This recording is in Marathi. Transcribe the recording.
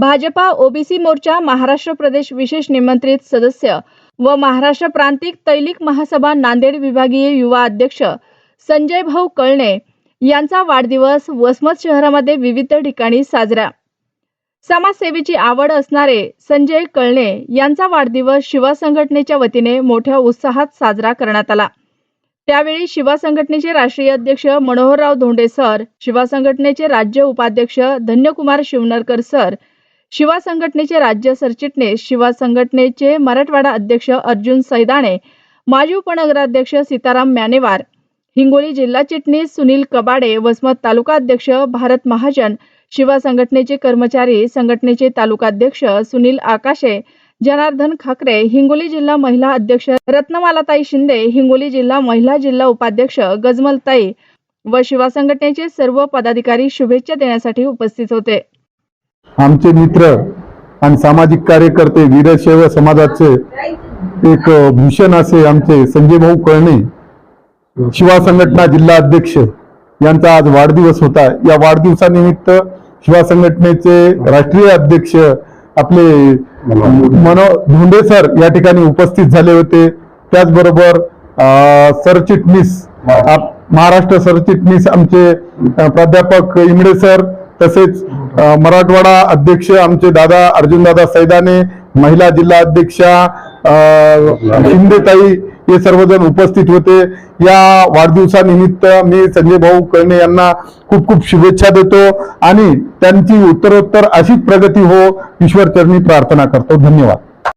भाजपा ओबीसी मोर्चा महाराष्ट्र प्रदेश विशेष निमंत्रित सदस्य व महाराष्ट्र प्रांतिक तैलिक महासभा नांदेड विभागीय युवा अध्यक्ष संजय भाऊ कळणे यांचा वाढदिवस वसमत शहरामध्ये विविध ठिकाणी साजरा. समाजसेवेची आवड असणारे संजय कळणे यांचा वाढदिवस शिवा संघटनेच्या वतीने मोठ्या उत्साहात साजरा करण्यात आला. त्यावेळी शिवा संघटनेचे राष्ट्रीय अध्यक्ष मनोहरराव धोंडे सर शिवा संघटनेचे राज्य उपाध्यक्ष धन्यकुमार शिवनरकर सर शिवा संघटनेचे राज्य सरचिटणीस शिवा संघटनेचे मराठवाडा अध्यक्ष अर्जुन सैदाणे माजी उपनगराध्यक्ष सीताराम म्यानेवार हिंगोली जिल्हा चिटणीस सुनील कबाडे वसमत तालुका अध्यक्ष भारत महाजन शिवा संघटनेचे कर्मचारी संघटनेचे तालुकाध्यक्ष सुनील आकाशे जनार्दन खाकरे हिंगोली जिल्हा महिला अध्यक्ष रत्नमालाताई शिंदे हिंगोली जिल्हा महिला जिल्हा उपाध्यक्ष गजमलताई व शिवा संघटनेचे सर्व पदाधिकारी शुभेच्छा देण्यासाठी उपस्थित होते. आमचे मित्र आणि सामाजिक कार्यकर्ते वीरशैव समाजाचे एक भूषण असे आमचे संजय भाऊ कळणे शिवा संघटना जिल्हा अध्यक्ष यांचा आज वाढदिवस होता. या वाढदिवसानिमित्त शिवा संघटनेचे राष्ट्रीय अध्यक्ष आपले मनो धोंडे सर या ठिकाणी उपस्थित झाले होते. त्याचबरोबर अं, सरचिटणीस आप- महाराष्ट्र सरचिटणीस आमचे प्राध्यापक इमडे सर तसेच मराठवाडा अध्यक्ष आमचे दादा अर्जुनदादा सैदाने महिला जिल्हा अध्यक्षा अं, शिंदेताई हे सर्वजण उपस्थित होते. या वाढदिवसानिमित्त मी संजय भाऊ कळणे यांना खूप खूप शुभेच्छा देतो आणि त्यांची उत्तरोत्तर अशीच प्रगती हो ईश्वरचरणी प्रार्थना करतो. धन्यवाद.